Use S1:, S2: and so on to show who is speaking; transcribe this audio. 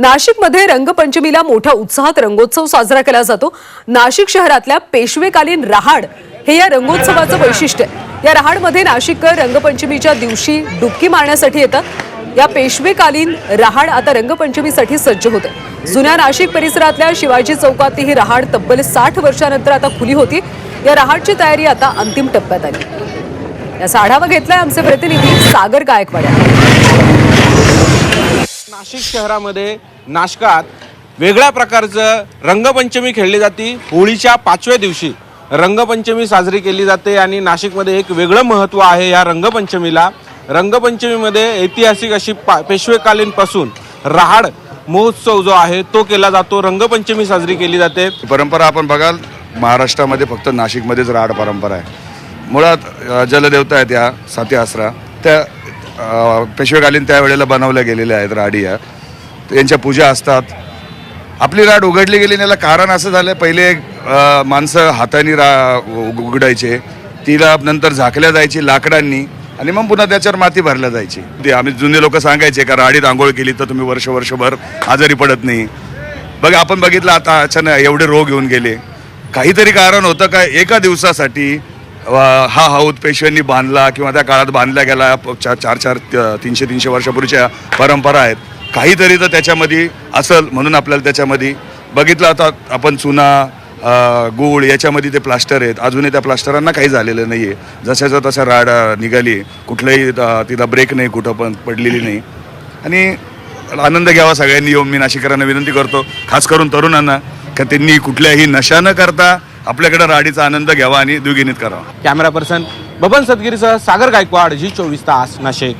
S1: नाशिकमध्ये रंगपंचमीला मोठ्या उत्साहात रंगोत्सव साजरा केला जातो. नाशिक शहरातल्या पेशवेकालीन रहाड हे या रंगोत्सवाचं वैशिष्ट्य आहे. या रहाडमध्ये नाशिककर रंगपंचमीच्या दिवशी डुबकी मारण्यासाठी येतात. या पेशवेकालीन रहाड आता रंगपंचमीसाठी सज्ज होते जुन्या नाशिक परिसरातल्या शिवाजी चौकातली ही रहाड तब्बल साठ वर्षानंतर आता खुली होती. या रहाडची तयारी आता अंतिम टप्प्यात आली. याचा आढावा घेतलाय आमचे प्रतिनिधी सागर गायकवाड.
S2: नाशिक शहरामध्ये नाशकात वेगळ्या प्रकारचं रंगपंचमी खेळली जाते. होळीच्या पाचव्या दिवशी रंगपंचमी साजरी केली जाते आणि नाशिकमध्ये एक वेगळं महत्त्व आहे या रंगपंचमीला. रंगपंचमीमध्ये ऐतिहासिक अशी पा पेशवेकालीनपासून राहाड महोत्सव जो आहे तो केला जातो. रंगपंचमी साजरी केली जाते.
S3: परंपरा आपण बघाल महाराष्ट्रामध्ये फक्त नाशिकमध्येच राड परंपरा आहे. मुळात जलदेवता आहेत या साती आसरा. त्या पेशवेकालीन त्यावेळेला बनवल्या गेलेल्या आहेत राडिया. यांच्या पूजा असतात. आपली राड उघडली गेली याला कारण असं झालं पहिले माणसं हाताने रा उघडायचे. तिला नंतर झाकल्या जायची लाकडांनी आणि मग पुन्हा त्याच्यावर माती भरल्या जायची. ते आम्ही जुने लोक सांगायचे का राडीत आंघोळ केली तर तुम्ही वर्ष वर्षभर आजारी पडत नाही. बघा आपण बघितलं आता अचानक एवढे रोग येऊन गेले. काहीतरी कारण होतं का? एका दिवसासाठी हा हौद पेशव्यांनी बांधला किंवा त्या काळात बांधला गेला चार चार चार तीनशे तीनशे वर्षापूर्वीच्या परंपरा आहेत. काहीतरी तर त्याच्यामध्ये असल म्हणून आपल्याला त्याच्यामध्ये बघितलं आता आपण चुना गुळ गूळ याच्यामध्ये ते प्लास्टर आहेत. अजूनही त्या प्लास्टरांना काही झालेलं नाही आहे जशाचा तसा राड निघाली. कुठलंही तिला ब्रेक नाही कुठं पण पडलेली नाही. आणि आनंद घ्यावा सगळ्यांनी येऊन. मी नाशिकरांना विनंती करतो खास करून तरुणांना का त्यांनी कुठल्याही नशा न करता आपल्याकडे राडीचा आनंद घ्यावा आणि दुगिनीत करावा.
S2: कॅमेरा पर्सन बबन सदगिरीसह सागर गायकवाड जी चोवीस तास नाशिक.